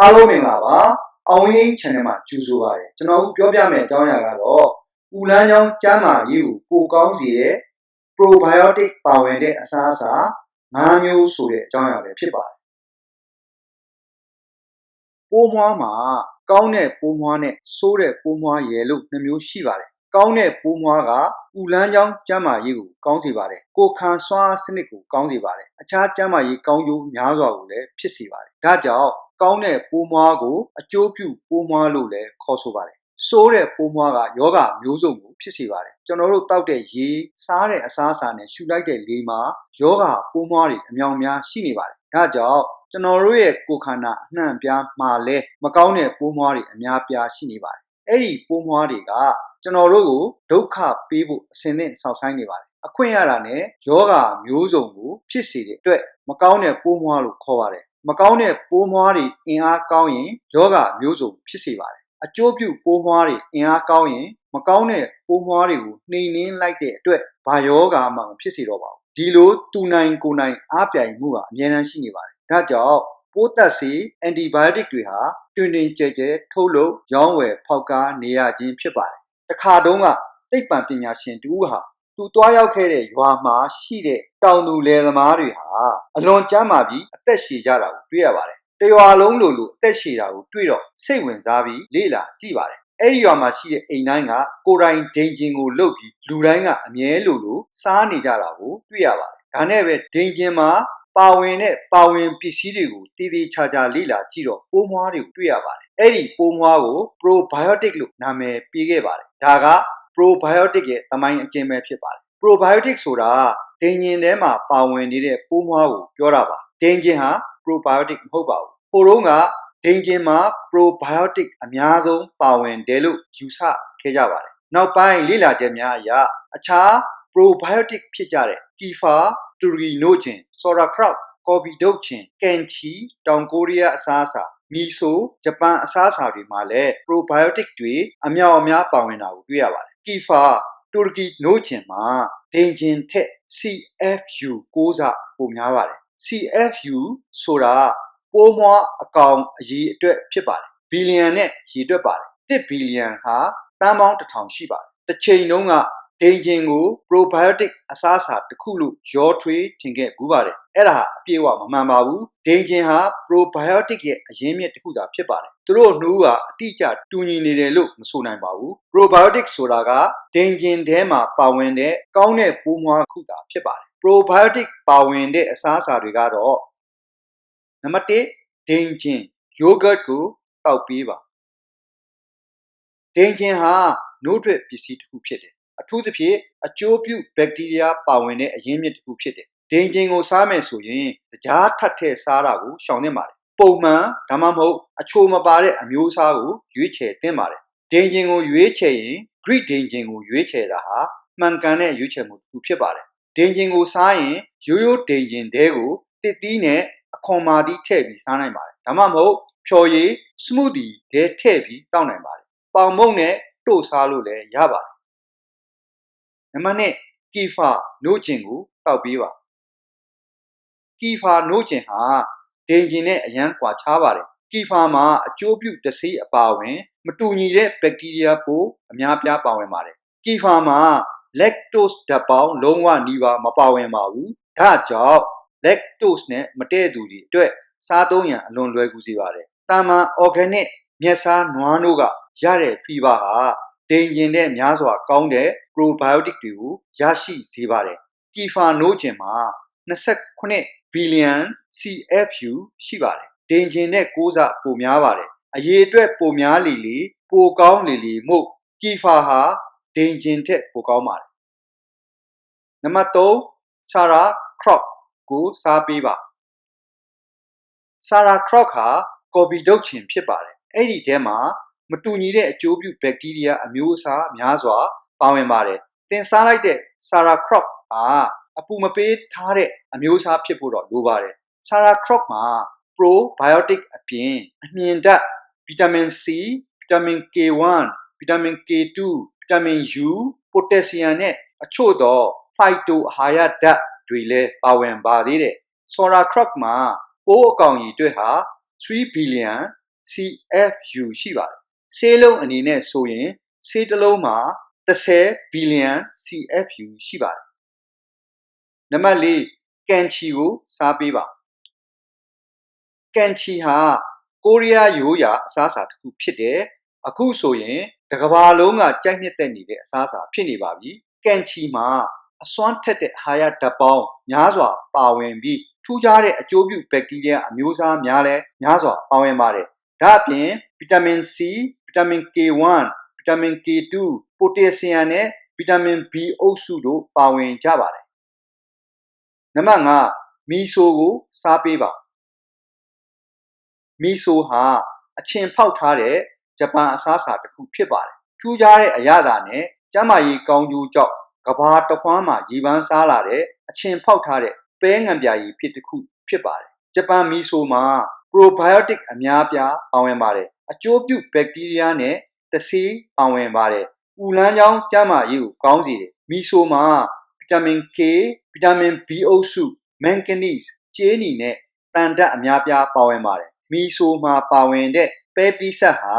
အားလုံးမင်္ဂလာပါအောင်ရင်း channel မှာကြိုဆိုပါရစေကျွန်တော်တို့ပြောပြမယ့်အကြောင်းအရာကတော့ဥလန်းချောင်းကျန်းမာရေးကိုပိုကောင်းစေတဲ့ probiotic ပါဝင်တဲ့အစားအစာ၅မျိုးဆိုတဲ့အကြောင်းအရာပဲဖြစ်ပါတယ်ပိုးမွားမှာကောင်းတဲ့ပိုးမွားနဲ့ဆိုးတဲ့ပိုးမွားရယ်လို့နှစ်မျိုးရှိပါတယ်ကောင်းတဲ့ပိုးမွားကဥလန်းချောင်းကျန်းမာရေးကိုကောင်းစေပါတယ်ကိုယ်ခံစွမ်းအားစနစ်ကိုကောင်းစေပါတယ်အခြားကျန်းမာရေးကောင်းကျိုးများစွာကိုလည်းဖြစ်စေပါတယ်ဒါကြောင့် ကောင်းတဲ့ပိုးမွားကိုအကျိုးပြုပိုးမွားလို့လည်းခေါ်ဆိုပါတယ်ဆိုးတဲ့ပိုးမွားကယောဂမျိုးစုံကိုဖြစ်စေပါတယ်ကျွန်တော်တို့တောက်တဲ့ရေစားတဲ့အစားအစာနဲ့ရှူလိုက်တဲ့လေမှာယောဂပိုးမွားတွေအမြောင်များရှိနေပါတယ်ဒါကြောင့်ကျွန်တော်တို့ရဲ့ကိုယ်ခန္ဓာအနှံ့အပြားမှာလဲမကောင်းတဲ့ပိုးမွားတွေအများပြားရှိနေပါတယ်အဲ့ဒီပိုးမွားတွေကကျွန်တော်တို့ကိုဒုက္ခပေးဖို့အစဉ်သင့်ဆောင်ဆိုင်နေပါတယ်အခွင့်ရတာနဲ့ယောဂမျိုးစုံကိုဖြစ်စေတဲ့အတွက်မကောင်းတဲ့ပိုးမွားလို့ခေါ်ပါတယ် မကောင်းတဲ့ပိုးမွားတွေအင်အားကောင်းရင်ယောဂမျိုးစုံဖြစ်စေပါတယ်အကျိုးပြုပိုးမွားတွေအင်အားကောင်းရင်မကောင်းတဲ့ပိုးမွားတွေကိုနှိမ်နင်းလိုက်တဲ့အတွက်ဘာယောဂမှမဖြစ်စေတော့ပါဘူးဒီလိုတူနိုင်ကိုနိုင်အားပြိုင်မှုကအများအားရှိနေပါတယ်ဒါကြောင့်ပိုးသက်စီအန်တီဘိုယိုတစ်တွေဟာတွင်တွင်ကြဲကြဲထုတ်လုပ်ရောင်းဝယ်ဖောက်ကားနေရခြင်းဖြစ်ပါတယ်တခါတုန်းကသိပ္ပံပညာရှင်တူဟာ သူတွားရောက်ခဲ့တဲ့ရွာမှာရှိတဲ့တောင်သူလယ်သမားတွေဟာအလွန်ကြမ်းမာပြီးအသက်ရှည်ကြတာကိုတွေ့ရပါတယ်။တရွာလုံးလိုလိုအသက်ရှည်တာကိုတွေ့တော့စိတ်ဝင်စားပြီးလေ့လာကြည့်ပါတယ်။အဲ့ဒီရွာမှာရှိတဲ့အိမ်တိုင်းကကိုယ်တိုင်ဒိန်ဂျင်ကိုလုတ်ပြီးလူတိုင်းကအမြဲလိုလိုစားနေကြတာကိုတွေ့ရပါတယ်။ဒါနဲ့ပဲဒိန်ဂျင်မှာပါဝင်တဲ့ပါဝင်ပစ္စည်းတွေကိုတည်တည်ချာချာလေ့လာကြည့်တော့ပိုးမွားတွေကိုတွေ့ရပါတယ်။အဲ့ဒီပိုးမွားကို probiotic လို့နာမည်ပေးခဲ့ပါတယ်။ဒါက probiotic ရဲ့သမိုင်းအကျဉ်းပဲဖြစ်ပါတယ် probiotic ဆိုတာဒိန်ဂျင်ထဲမှာပါဝင်နေတဲ့ပိုးမွားကိုပြောတာပါဒိန်ဂျင်ဟာ probiotic မဟုတ်ပါဘူးဟိုတုန်းကဒိန်ဂျင်မှာ probiotic အများဆုံးပါဝင်တယ်လို့ယူဆခဲ့ကြပါတယ်နောက်ပိုင်းလေ့လာချက်များအရအခြား probiotic ဖြစ်ကြတဲ့ kifa တူရီနိုဂျင် sauerkraut ကော်ပီဒုတ်ချင်ကန်ချီတောင်ကိုရီးယားအစားအစာမီဆိုဂျပန်အစားအစာတွေမှာလည်း probiotic တွေအမြောက်အများပါဝင်တာကိုတွေ့ရပါတယ် ကီဖာတူရကီနို့ချင်မှာဒိန်ဂျင်ထက် CFU 6ဆပိုများပါတယ် CFU ဆိုတာပိုးမွားအကောင်အရေးအတွက်ဖြစ်ပါတယ်ဘီလီယံနဲ့ရည်တွက်ပါတယ်1ဘီလီယံဟာတန်ပေါင်း1000ရှိပါတယ်တစ်ချိန်လုံးက ဒိန်ဂျင်ကို probiotic အစားအစာတစ်ခုလို့ရောထွေးထင်ခဲ့ဘူးပါတယ်အဲ့ဒါအပြေးအဝမမှန်ပါဘူးဒိန်ဂျင်ဟာ probiotic ရဲ့အရင်းမြစ်တစ်ခုသာဖြစ်ပါတယ်သူတို့နှူးကအတိအကျတူညီနေတယ်လို့မဆိုနိုင်ပါဘူး probiotic ဆိုတာကဒိန်ဂျင်ထဲမှာပါဝင်တဲ့ကောင်းတဲ့ပိုးမွှားခုသာဖြစ်ပါတယ် probiotic ပါဝင်တဲ့အစားအစာတွေကတော့နံပါတ်1ဒိန်ဂျင် yogurt ကိုတောက်ပေးပါဒိန်ဂျင်ဟာနို့ထွက်ပစ္စည်းတစ်ခုဖြစ်တယ် အထူးသဖြင့်အကျိုးပြုဘက်တီးရီးယားပါဝင်တဲ့အရင်းမြစ်တစ်ခုဖြစ်တယ်ဒိန်ဂျင်ကိုစားမယ်ဆိုရင်ကြားထပ်ထည့်စားတာကိုရှောင်သင့်ပါတယ်ပုံမှန်ဒါမှမဟုတ်အချိုမပါတဲ့အမျိုးအစားကိုရွေးချယ်သင့်ပါတယ်ဒိန်ဂျင်ကိုရွေးချယ်ရင် Greek ဒိန်ဂျင်ကိုရွေးချယ်တာဟာမှန်ကန်တဲ့ရွေးချယ်မှုတစ်ခုဖြစ်ပါတယ်ဒိန်ဂျင်ကိုစားရင်ရိုးရိုးဒိန်ဂျင်တဲကိုတစ်သီးနဲ့အခွန်မာသီးထည့်ပြီးစားနိုင်ပါတယ်ဒါမှမဟုတ်ဖြော်ရည် smoothie တဲထည့်ပြီးတောက်နိုင်ပါတယ်ပေါင်မုန့်နဲ့တို့စားလို့လည်းရပါတယ် နံပါတ်1ကီဖာနို့ကျင်ကိုတောက်ပေးပါကီဖာနို့ကျင်ဟာဒိန်ဂျင်နဲ့အရန်ကွာခြားပါတယ်ကီဖာမှာအကျိုးပြုတဆေးအပါဝင် မတူညီတဲ့ဘက်တီးရီးယားပိုးအများပြားပါဝင်ပါတယ်ကီဖာမှာ lactose ဓာတ်ပေါင်းလုံးဝနီးပါးမပါဝင်ပါဘူးဒါကြောင့် lactose နဲ့မတည့်သူတွေအတွက်စားသုံးရန်အလွန်လွယ်ကူစေပါတယ်တာမန် organic မျက်စားနွားတို့ကရတဲ့ fiber ဟာ ဒိန်ဂျင်တဲ့များစွာကောင်းတဲ့ probiotic တွေကိုရရှိစေပါတယ်ကီဖာနိုးကျင်မှာ29ဘီလီယံ CFU ရှိပါတယ်ဒိန်ဂျင်နဲ့6ဆပိုများပါတယ်အရေးအတွက်ပိုများလီလီပိုကောင်းလီလီမှုကီဖာဟာဒိန်ဂျင်ထက်ပိုကောင်းပါတယ်နံပါတ်3ဆာရာခရော့ကိုစားပေးပါဆာရာခရော့ဟာကော်ပီဒုတ်ချင်ဖြစ်ပါတယ်အဲ့ဒီထဲမှာ မတူညီတဲ့အကျိုးပြုဘက်တီးရီးယားအမျိုးအစားများစွာ ပါဝင်ပါတယ်တင်စားလိုက်တဲ့ဆာရာခရော့ဟာအပူမပေးထားတဲ့အမျိုးအစားဖြစ်ဖို့တော့လိုပါတယ်ဆာရာခရော့မှာ probiotic အပြင်အမြင်ဓာတ်ဗီတာမင် C ဗီတာမင် K1 ဗီတာမင် K2 ဗီတာမင် U ပိုတက်ဆီယမ်နဲ့အချို့သော phyto အာဟာရဓာတ်တွေလည်းပါဝင်ပါသေးတယ် Sora Croc မှာပိုးအကောင်ကြီးတွေဟာ3 billion CFU ရှိပါတယ် ဆေးလုံးအနေနဲ့ဆိုရင်ဆေးတစ်လုံးမှာ30ဘီလီယံ CFU ရှိပါတယ်နံပါတ်၄ကန်ချီကိုစားပေးပါကန်ချီဟာကိုရီးယားရိုးရာအစားအစာတစ်ခုဖြစ်တယ်အခုဆိုရင်တစ်ကမ္ဘာလုံးကကြိုက်နှစ်သက်နေတဲ့အစားအစာဖြစ်နေပါပြီကန်ချီမှာအစွမ်းထက်တဲ့ဟာရဓာတ်ပေါင်းများစွာပါဝင်ပြီးထူးခြားတဲ့အကျိုးပြုဘက်တီးရီးယားအမျိုးအစားများလဲများစွာပါဝင်ပါတယ် ဒါအပြင်ဗီတာမင် C ဗီတာမင် K1 ဗီတာမင် K2 ပိုတက်ဆီယမ်နဲ့ဗီတာမင် B အုပ်စုတို့ပါဝင်ကြပါတယ်နံပါတ်5မီဆိုကို စားပေးပါမီဆိုဟာအချင်ဖောက်ထားတဲ့ဂျပန်အစားအစာတစ်ခုဖြစ်ပါတယ်ထူးခြားတဲ့အရသာနဲ့ကျန်းမာရေးကောင်းကျိုးကြောင့်ကဘာတခွန်းမှာရေပန်းစားလာတဲ့အချင်ဖောက်ထားတဲ့ပဲငံပြာရည်ဖြစ်တစ်ခုဖြစ်ပါတယ်ဂျပန်မီဆိုမှာ probiotic အများပြားပါဝင်ပါတယ်အကျိုးပြုဘက်တီးရီးယားနဲ့တဆေးပါဝင်ပါတယ်ပူလန်းချောင်းကျန်းမာရေးကိုကောင်းစေတယ်မီဆိုမှာဗီတာမင် K ဗီတာမင် B အုပ်စု manganese ကြေးနီနဲ့တန်ဓာတ်အများပြားပါဝင်ပါတယ်မီဆိုမှာပါဝင်တဲ့ပဲပိဆက်ဟာ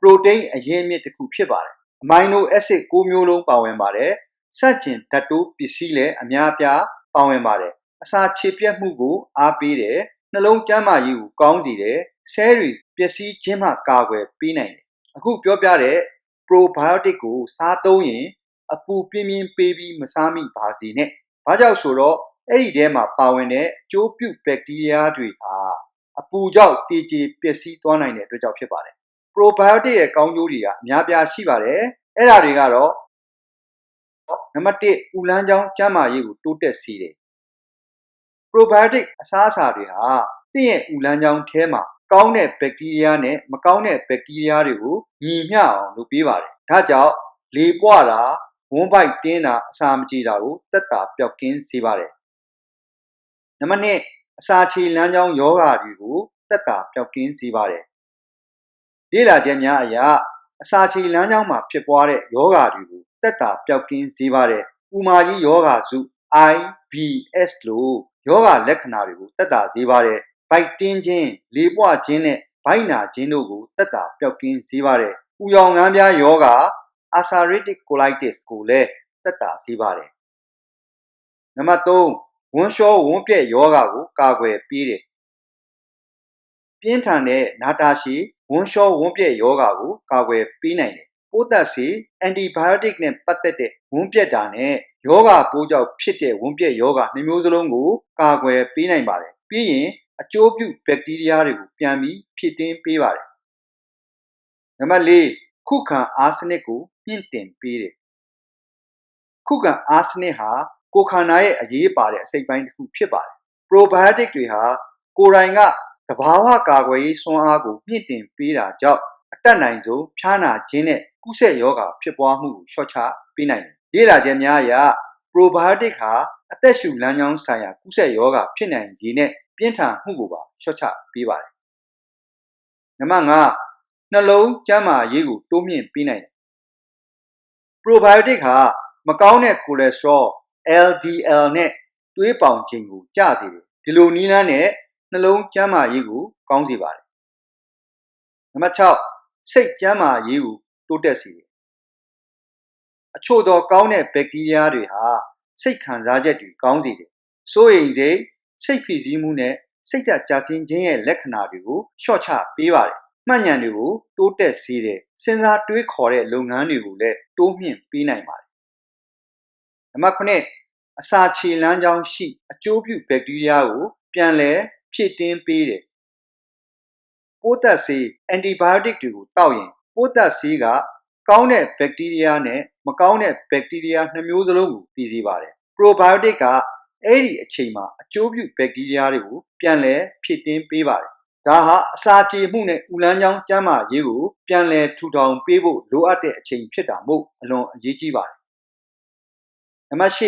ပရိုတိန်းအရင်းမြစ်တစ်ခုဖြစ်ပါတယ်အမိုင်နိုအက်ဆစ်6မျိုးလုံးပါဝင်ပါတယ်စက်ကျင်ဓာတ်တိုးပစ္စည်းလည်းအများပြားပါဝင်ပါတယ်အစာခြေပြတ်မှုကိုအားပေးတယ် နှလုံးကျန်းမာရေးကိုကောင်းစေတယ်ဆဲတွေပျက်စီးခြင်းမှကာကွယ်ပေးနိုင်တယ်အခုပြောပြတဲ့ probiotic ကိုစားသုံးရင်အပူပြင်းပြင်းပေးပြီးမစားမိပါစေနဲ့။ဘာကြောင့်ဆိုတော့အဲ့ဒီထဲမှာပါဝင်တဲ့အကျိုးပြုဘက်တီးရီးယားတွေဟာအပူကြောင့်တည်ကြည်ပျက်စီးသွားနိုင်တဲ့အတွက်ကြောင့်ဖြစ်ပါတယ်။ probiotic ရဲ့ကောင်းကျိုးတွေကအများပြားရှိပါတယ်။အဲ့ဒါတွေကတော့နံပါတ်1ဦးလန်းချောင်းကျန်းမာရေးကိုတိုးတက်စေတယ်။ probiotic အစားအစာတွေဟာတင့်ရဲ့ဦးလန်းချောင်းထဲမှာကောင်းတဲ့ဘက်တီးရီးယားနဲ့မကောင်းတဲ့ဘက်တီးရီးယားတွေကိုညီမျှအောင်လုပ်ပေးပါတယ်။ဒါကြောင့်လေပွားတာဝန်းပိုက်တင်းတာအစာမကြေတာကိုတက်တာပျောက်ကင်းစေပါတယ်။နံပါတ်2အစာချေလမ်းကြောင်းယောဂါတွေကိုတက်တာပျောက်ကင်းစေပါတယ်။လေ့လာချက်များအရအစာချေလမ်းကြောင်းမှာဖြစ်ပွားတဲ့ယောဂါတွေကိုတက်တာပျောက်ကင်းစေပါတယ်။ဥမာကြီးယောဂါစု IBS လို့ ယောဂလက္ခဏာတွေကိုတက်တာစေပါတယ်။ဘိုက်တင်းခြင်း၊လေပွခြင်းနဲ့ဘိုက်နာခြင်းတို့ကိုတက်တာပျောက်ကင်းစေပါတယ်။ဥယောင်ငန်းပြားယောဂ ulcerative colitis ကိုလည်းတက်တာစေပါတယ်။နံပါတ်3ဝန်းလျှောဝန်းပြက်ယောဂကိုကာကွယ်ပေးတယ်။ပြင်းထန်တဲ့နာတာရှည်ဝန်းလျှောဝန်းပြက်ယောဂကိုကာကွယ်ပေးနိုင်တယ်။ပိုးသက်စေအန်တီဘိုယိုတစ်နဲ့ပတ်သက်တဲ့ဝန်းပြက်တာနဲ့ ယောဂပိုးကြောင့်ဖြစ်တဲ့ဝန်းပြက်ယောဂနှစ်မျိုးစလုံးကိုကာကွယ်ပေးနိုင်ပါတယ်။ပြီးရင်အကျိုးပြုဘက်တီးရီးယားတွေကိုပြန်ပြီးဖြစ်တင်းပေးပါတယ်။နံပါတ်4ခုခံအားစနစ်ကိုမြင့်တင်ပေးတယ်။ခုခံအားစနစ်ဟာကိုယ်ခန္ဓာရဲ့အရေးပါတဲ့အစိတ်ပိုင်းတစ်ခုဖြစ်ပါတယ်။ probiotic တွေဟာကိုယ်တိုင်ကသဘာဝကာကွယ်ရေးစွမ်းအားကိုမြင့်တင်ပေးတာကြောင့်အတက်နိုင်ဆုံးဖျားနာခြင်းနဲ့ကုဆက်ယောဂါဖြစ်ပွားမှုကိုလျှော့ချပေးနိုင်တယ်။ လေ့လာချက်များအရ probiotic ဟာအသက်ရှူလမ်းကြောင်းဆိုင်ရာကုဆက်ယောဂါဖြစ်နိုင်ခြင်းနဲ့ပြင်းထန်မှုကိုပါလျှော့ချပေးပါတယ်။နံပါတ်5နှလုံးကျန်းမာရေးကိုတိုးမြင့်ပေးနိုင်တယ်။ probiotic ဟာမကောင်းတဲ့ကိုလက်စထရော LDL နဲ့သွေးပေါင်ချိန်ကိုကျစေတယ်။ဒီလိုနည်းလမ်းနဲ့နှလုံးကျန်းမာရေးကိုကောင်းစေပါတယ်။နံပါတ်6စိတ်ကျန်းမာရေးကိုတိုးတက်စေတယ်။ အချို့သောကောင်းတဲ့ဘက်တီးရီးယားတွေဟာစိတ်ခံစားချက်တွေကောင်းစေတယ်။စိုးရိမ်စိတ်စိတ်ဖိစီးမှုနဲ့စိတ်ဓာတ်ကျဆင်းခြင်းရဲ့လက္ခဏာတွေကိုလျှော့ချပေးပါတယ်မှတ်ဉာဏ်တွေကိုတိုးတက်စေတယ်စဉ်းစားတွေးခေါ်တဲ့လုပ်ငန်းတွေကိုလည်းတိုးမြှင့်ပေးနိုင်ပါတယ်နံပါတ်9အစာခြေလမ်းကြောင်းရှိအကျိုးပြုဘက်တီးရီးယားကိုပြန်လည်ဖြည့်တင်းပေးတယ်ပိုးသက်ဆေးအန်တီဘိုယိုတစ်တွေကိုတောက်ရင်ပိုးသက်ဆေးက ကောင်းတဲ့ဘက်တီးရီးယားနဲ့မကောင်းတဲ့ဘက်တီးရီးယားနှစ်မျိုးစလုံးကိုတည်စေပါတယ်ပရိုဘိုယိုတစ်ကအဲ့ဒီအချိန်မှာအကျိုးပြုဘက်တီးရီးယားတွေကိုပြန်လည်ဖြည့်တင်းပေးပါတယ်ဒါဟာအစာကြေမှုနဲ့ဥလန်းချောင်းကျန်းမာရေးကိုပြန်လည်ထူထောင်ပေးဖို့လိုအပ်တဲ့အချိန်ဖြစ်တာမို့အလွန်အရေးကြီးပါတယ်။နံပါတ်၈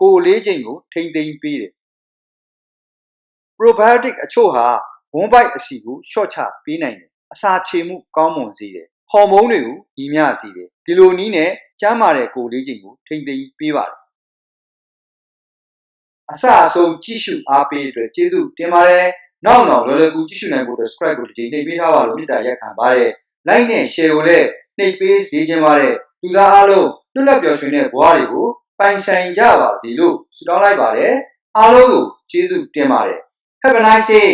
ကိုယ်လေးချိန်ကိုထိမ့်သိမ်းပေးတယ်။ probiotic အချို့ဟာဝန်းပိုက်အစီကိုရှော့ချပေးနိုင်တယ်။အစာချေမှုကောင်းမွန်စေတယ်။ ဟော်မုန်းတွေကိုညီမျှစေတယ်။ဒီလိုနည်းနဲ့ကျန်းမာတဲ့ကိုယ်လေးချိန်ကိုထိမ့်သိမ်းပေးပါတယ်။အစအဆုံးကြည့်ရှုအားပေးတဲ့အတွက်ကျေးဇူးတင်ပါတယ်။နောက်နောက်လော်လော်ကူကြည့်ရှုနိုင်ဖို့အတွက် subscribe ကိုတစ်ချိန်နှိပ်ပေးထားပါလို့မြစ်တာရက်ခံပါတယ် like နဲ့ share ကိုလည်းနှိပ်ပေးစေချင်ပါတယ်လူသားအားလုံးလွတ်လပ်ပျော်ရွှင်တဲ့ဘဝတွေကိုပိုင်ဆိုင်ကြပါစေလို့ဆုတောင်းလိုက်ပါတယ်အားလုံးကိုကျေးဇူးတင်ပါတယ် Have a nice day